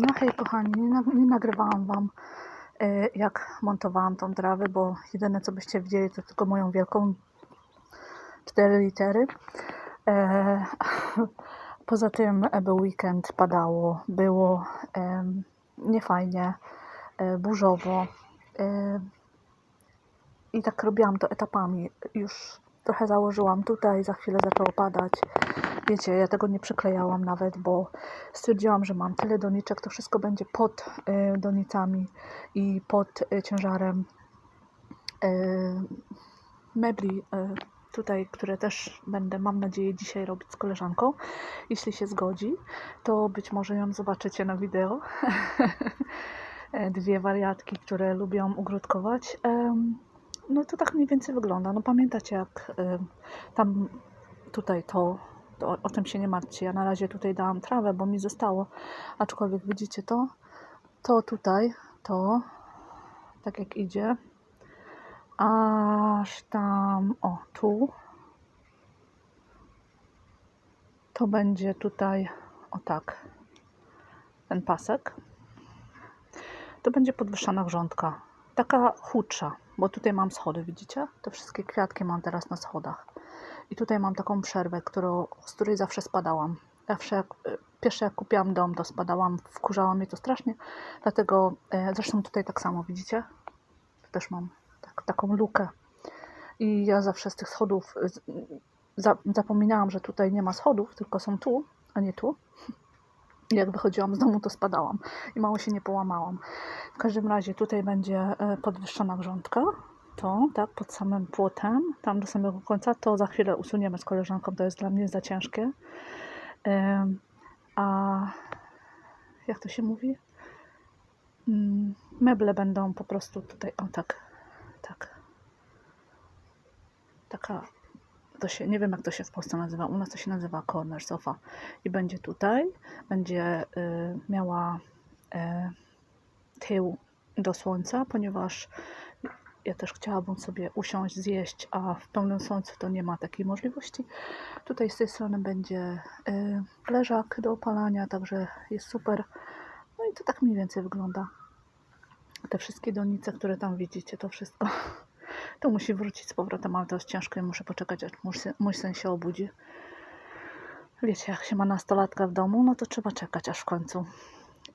No hej kochani, nie, nag- nie nagrywałam wam e, jak montowałam tą trawę, bo jedyne co byście widzieli to tylko moją wielką cztery litery. E, poza tym był weekend, padało, było niefajnie, e, burzowo. E, I tak robiłam to etapami. Już trochę założyłam tutaj, za chwilę zaczęło padać. Wiecie, ja tego nie przyklejałam nawet, bo stwierdziłam, że mam tyle doniczek, to wszystko będzie pod y, donicami i pod y, ciężarem y, mebli y, tutaj, które też będę, mam nadzieję, dzisiaj robić z koleżanką. Jeśli się zgodzi, to być może ją zobaczycie na wideo. E, Dwie wariatki, które lubią ogródkować. Em, No to tak mniej więcej wygląda. No pamiętacie jak y, tam tutaj to, to o, tym się nie martwcie. Ja na razie tutaj dałam trawę, bo mi zostało. Aczkolwiek widzicie to, to tutaj, to tak jak idzie, aż tam, o tu, to będzie tutaj, o tak, ten pasek. To będzie podwyższana grządka. Taka chudsza, bo tutaj mam schody, widzicie? Te wszystkie kwiatki mam teraz na schodach. I tutaj mam taką przerwę, którą, z której zawsze spadałam. Zawsze jak, y, pierwsze jak kupiłam dom, to spadałam, wkurzało mnie to strasznie. Dlatego, e, zresztą tutaj tak samo, widzicie? Tu też mam tak, taką lukę. I ja zawsze z tych schodów zapominałam, że tutaj nie ma schodów, tylko są tu, a nie tu. Jak wychodziłam z domu, to spadałam i mało się nie połamałam. W każdym razie tutaj będzie e, podwyższona grządka. To, tak, pod samym płotem, tam do samego końca. To za chwilę usuniemy z koleżanką, to jest dla mnie za ciężkie. A jak to się mówi? Mm, Meble będą po prostu tutaj, o tak, tak. Taka, to się, nie wiem jak to się w Polsce nazywa, u nas to się nazywa corner sofa. I będzie tutaj, będzie y, miała y, tył do słońca, ponieważ ja też chciałabym sobie usiąść, zjeść, a w pełnym słońcu to nie ma takiej możliwości. Tutaj z tej strony będzie y, leżak do opalania, także jest super. No i to tak mniej więcej wygląda. Te wszystkie donice, które tam widzicie, to wszystko. To musi wrócić z powrotem, ale to jest ciężko i muszę poczekać, aż mój mój syn się obudzi. Wiecie, jak się ma nastolatka w domu, no to trzeba czekać, aż w końcu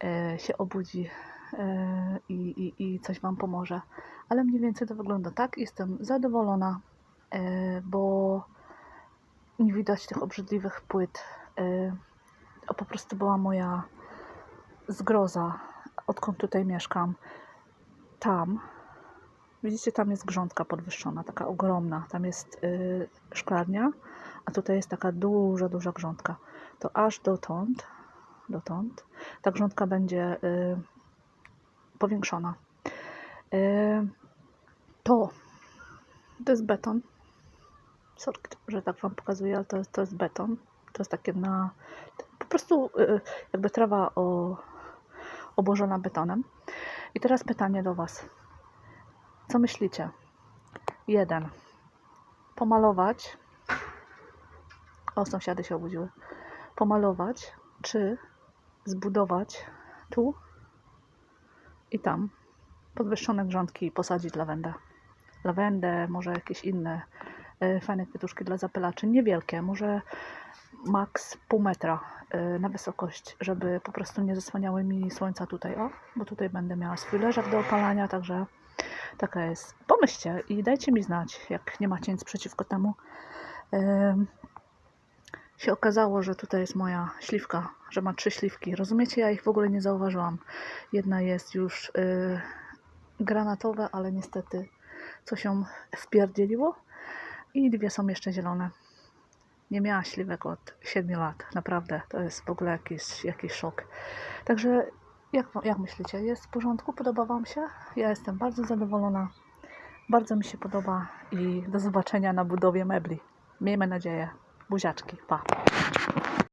e, się obudzi e, i, i, i coś Wam pomoże. Ale mniej więcej to wygląda tak. Jestem zadowolona, e, bo nie widać tych obrzydliwych płyt. To po prostu była moja zgroza, odkąd tutaj mieszkam. Tam, widzicie, tam jest grządka podwyższona, taka ogromna. Tam jest y, szklarnia, a tutaj jest taka duża, duża grządka. To aż dotąd, dotąd ta grządka będzie y, powiększona. Y, to, to jest beton. Sorry, że tak Wam pokazuję, ale to, jest- to jest beton. To jest takie na, po prostu y, jakby trawa o, obłożona betonem. I teraz pytanie do Was. Co myślicie? Jeden. Pomalować. O, sąsiady się obudziły. Pomalować, czy zbudować tu i tam podwyższone grządki i posadzić lawendę. Lawendę, może jakieś inne e, fajne kwiatuszki dla zapylaczy. Niewielkie, może maks pół metra e, na wysokość, żeby po prostu nie zasłaniały mi słońca tutaj. O, bo tutaj będę miała swój leżak do opalania, także taka jest. Pomyślcie i dajcie mi znać, jak nie macie nic przeciwko temu. Em, się okazało, że tutaj jest moja śliwka, że ma trzy śliwki. Rozumiecie? Ja ich w ogóle nie zauważyłam. Jedna jest już y, granatowa, ale niestety coś ją wpierdzieliło. I dwie są jeszcze zielone. Nie miała śliwek od 7 lat. Naprawdę, to jest w ogóle jakiś, jakiś szok. Także jak, jak myślicie, jest w porządku? Podoba Wam się? Ja jestem bardzo zadowolona. Bardzo mi się podoba i do zobaczenia na budowie mebli. Miejmy nadzieję. Buziaczki. Pa.